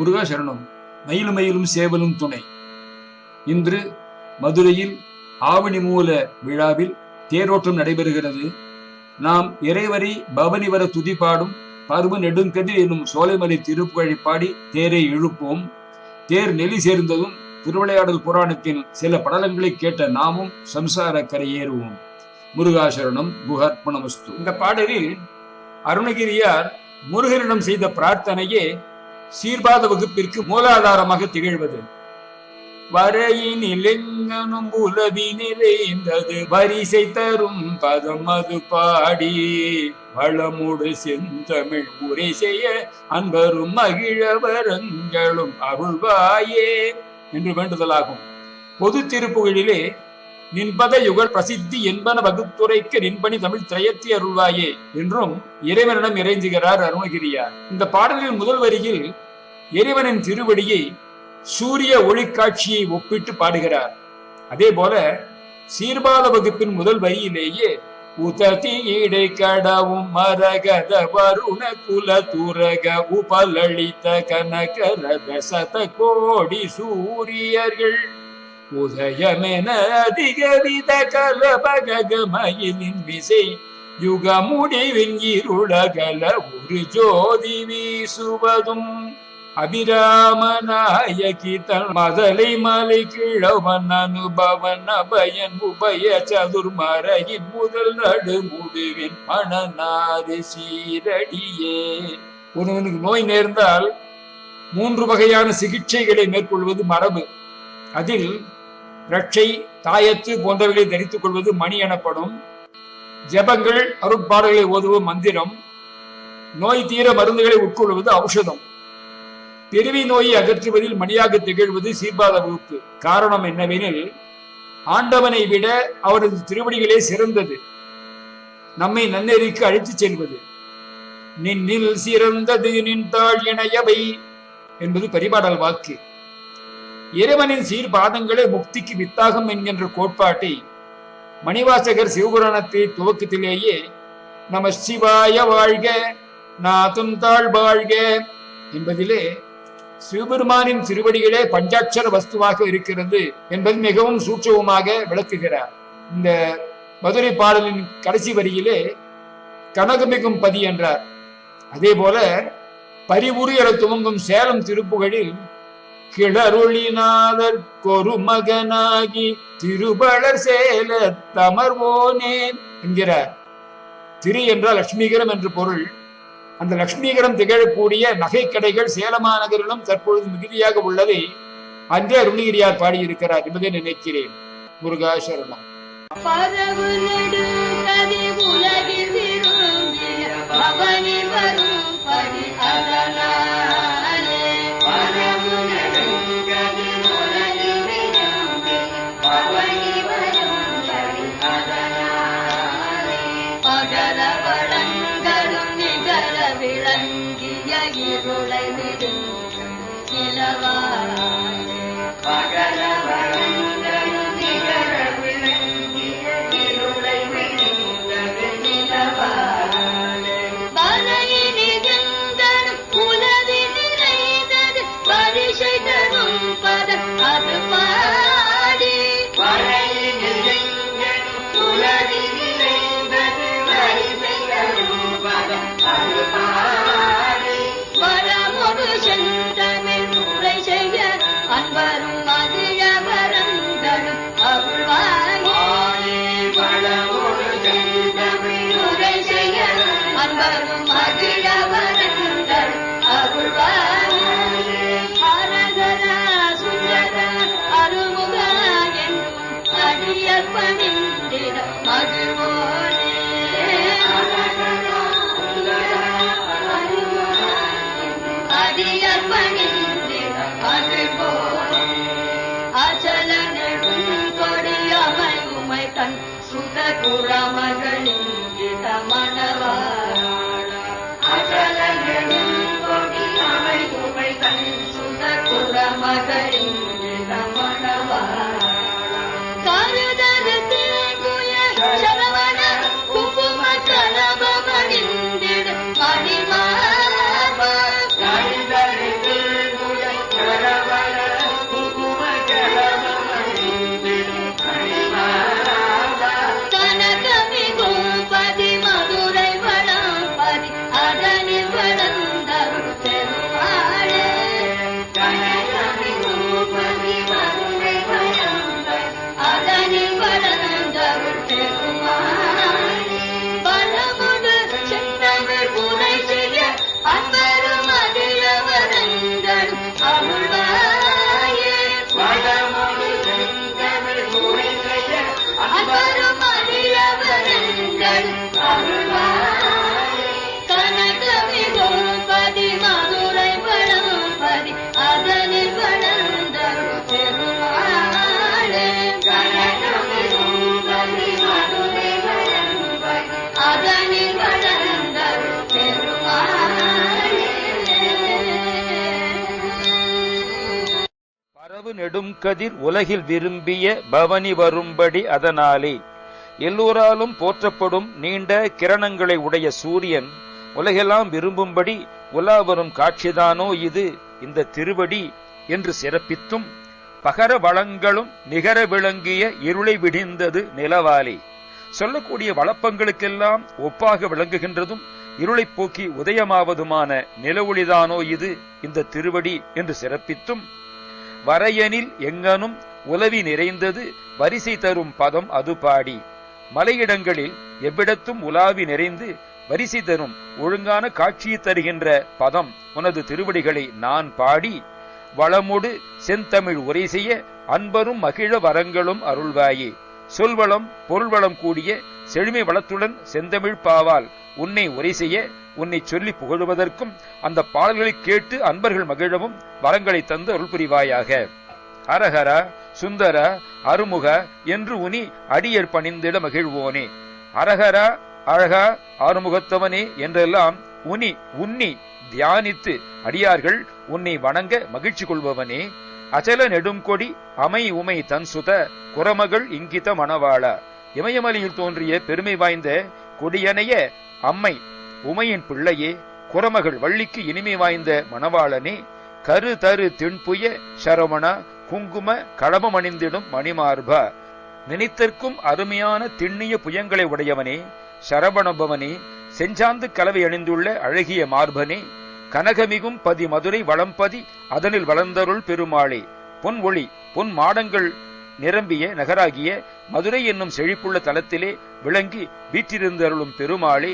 முருகா சரணம் மயிலும் மயிலும் சேவலும் துணை. இன்று மதுரையில் ஆவணி மூல விழாவில் தேரோட்டம் நடைபெறுகிறது. நாம் இறைவரை பவனி வர துதி பாடும் பருவ நெடுங்கதிர் என்னும் சோலைமலை திருப்புகழை பாடி தேரை இழுப்போம். தேர் நெலி சேர்ந்ததும் திருவிளையாடல் புராணத்தின் சில படலங்களை கேட்ட நாமும் சம்சார கரையேறுவோம் முருகாசரணம் குஹர்ப்பணமஸ்து. இந்த பாடலில் அருணகிரியார் முருகனிடம் செய்த பிரார்த்தனையே சீர்பாத வகுப்பிற்கு மூலாதாரமாக திகழ்வது. வரையினில் உலவி நிறைந்தது வரிசை தரும் பதம் அது பாடி. வளமுடு செந்தமிழ் உரை செய்ய அன்பரும் மகிழவரங்களும் அருள்வாயே. என்று வேண்டுதலாகும். பொது திருப்புகளிலே நின்பத யுகல் பிரசித்தி என்பன வகுத்துரைக்கு நின்பணி தமிழ் திரையத்தி அருள்வாயே என்றும் இறைவனிடம் இறைஞ்சுகிறார் அருணகிரியார். இந்த பாடலின் முதல் வரியில் இறைவனின் திருவடியை சூரிய ஒளிக்காட்சியை ஒப்பிட்டு பாடுகிறார். அதே போல சீர்பாத வகுப்பின் முதல் வரியிலேயே உததி இடை கடவும் மரகத வருண குல துரக உபலளித்த கனகரத சத கோடி சூரியர்கள் உதயமென அதிகவித கலபகமயிலின் விசை யுக முடிவின் இருளகல ஒரு ஜோதி வீசுவதும். அபிராமநாயகி தன் மதலை மலை கிழவன் அனுபவன் அபயன் உபய சதுர்மறையின் முதல் நடு முடிவின் மணநாறு சீரடியே. ஒருவனுக்கு நோய் நேர்ந்தால் மூன்று வகையான சிகிச்சைகளை மேற்கொள்வது மரபு. அதில் ரட்சை தாயத்து போன்றவைகளை தரித்துக் கொள்வது மணி எனப்படும். ஜெபங்கள் அருட்பாடுகளை ஓதுவது மந்திரம். நோய் தீர மருந்துகளை உட்கொள்வது ஔஷதம். பிறவி நோயை அகற்றுவதில் மணியாக திகழ்வது சீர்பாத வகுப்பு. காரணம் என்னவெனில் ஆண்டவனை விட அவரது திருவடிகளே சிறந்தது. நம்மை நன்னெறிக்கு அழைத்துச் செல்வது. நின்னில் சிறந்தது நின்றாள் இணையவை என்பது பரிபாடல் வாக்கு. இறைவனின் சீர்பாதங்களே முக்திக்கு வித்தாகம் என்கின்ற கோட்பாட்டை மணிவாசகர் சிவபுராணத்தை துவக்கத்திலேயே நம சிவாய வாழ்க நாதும் தாழ் வாழ்க என்பதிலே சிவபெருமானின் திருவடிகளே பஞ்சாட்சர வஸ்துவாக இருக்கிறது என்பது மிகவும் சூட்சவமாக விளக்குகிறார். இந்த மதுரை பாடலின் கடைசி வரியிலே கனகமிகும் பதி என்றார். அதே போல பரிவுரு என துவங்கும் சேலம் திருப்புகழில் கிளருளிநாதர் கொரு மகனாகி திருபலர் சேல தமர்வோனே என்கிறார். திரு என்றால் லட்சுமிகரம் என்று பொருள். அந்த லட்சுமிகரம் திகழக்கூடிய நகை கடைகள் சேலமாநகரிலும் தற்பொழுது மிகுதியாக உள்ளதை அன்றே அருணகிரியார் பாடியிருக்கிறார் என்பதை நினைக்கிறேன். முருகா சரணம். பரவு இருளை விடுங்க நிலவாரே நெடுங்கதிர் உலகில் விரும்பிய பவனி வரும்படி அதனாலே எல்லோராலும் போற்றப்படும் நீண்ட கிரணங்களை உடைய சூரியன் உலகெல்லாம் விரும்பும்படி உலா வரும் காட்சிதானோ இது இந்த திருவடி என்று சிறப்பித்தும் பகர வளங்களும் நிகர விளங்கிய இருளை விடிந்தது நிலவாலே. சொல்லக்கூடிய வளப்பங்களுக்கெல்லாம் ஒப்பாக விளங்குகின்றதும் இருளை போக்கி உதயமாவதுமான நிலவொளிதானோ இது இந்த திருவடி என்று சிறப்பித்தும் வரையனில் எங்கனும் உலவி நிறைந்தது வரிசை தரும் பதம் அது பாடி. மலையிடங்களில் எவ்விடத்தும் உலாவி நிறைந்து வரிசை தரும் ஒழுங்கான காட்சியை தருகின்ற பதம் உனது திருவடிகளை நான் பாடி வளமுடு செந்தமிழ் உரை செய்ய அன்பரும் மகிழ வரங்களும் அருள்வாயே. சொல்வளம் பொருள்வளம் கூடிய செழுமை வளத்துடன் செந்தமிழ் பாவால் உன்னை உரை செய்ய உன்னை சொல்லி புகழுவதற்கும் அந்த பாடல்களை கேட்டு அன்பர்கள் மகிழவும் வரங்களை தந்து அருள் புரிவாயாக ஹரஹர சுந்தர அருமுக என்று உனி அடியர் பணிந்திட மகிழ்வோனே. அரஹர அழகா ஆறுமுகத்தவனே என்றெல்லாம் உனி உன்னி தியானித்து அடியார்கள் உன்னை வணங்க மகிழ்ச்சி கொள்பவனே. அச்சல நெடுங்கொடி அமை உமை தன் சுத குரமகள் இங்கித்த மணவாள. இமயமலையில் தோன்றிய பெருமை வாய்ந்த கொடியனைய அம்மை உமையின் பிள்ளையே குரமகள் வள்ளிக்கு இனிமை வாய்ந்த மணவாளனே கரு தரு திண்புய சரவண குங்கும களபம் அணிந்திடும் மணிமார்பா. நினைத்திற்கும் அருமையான திண்ணிய புயங்களை உடையவனே சரவணபவனே செஞ்சாந்து கலவை அணிந்துள்ள அழகிய மார்பனே கனகமிகும் பதி மதுரை வளம்பதி அதனில் வளர்ந்தருள் பெருமாளே பொன் ஒளி பொன் மாடங்கள் நிரம்பிய நகராகிய மதுரை என்னும் செழிப்புள்ள தலத்திலே விளங்கி வீற்றிருந்தருளும் பெருமாளே.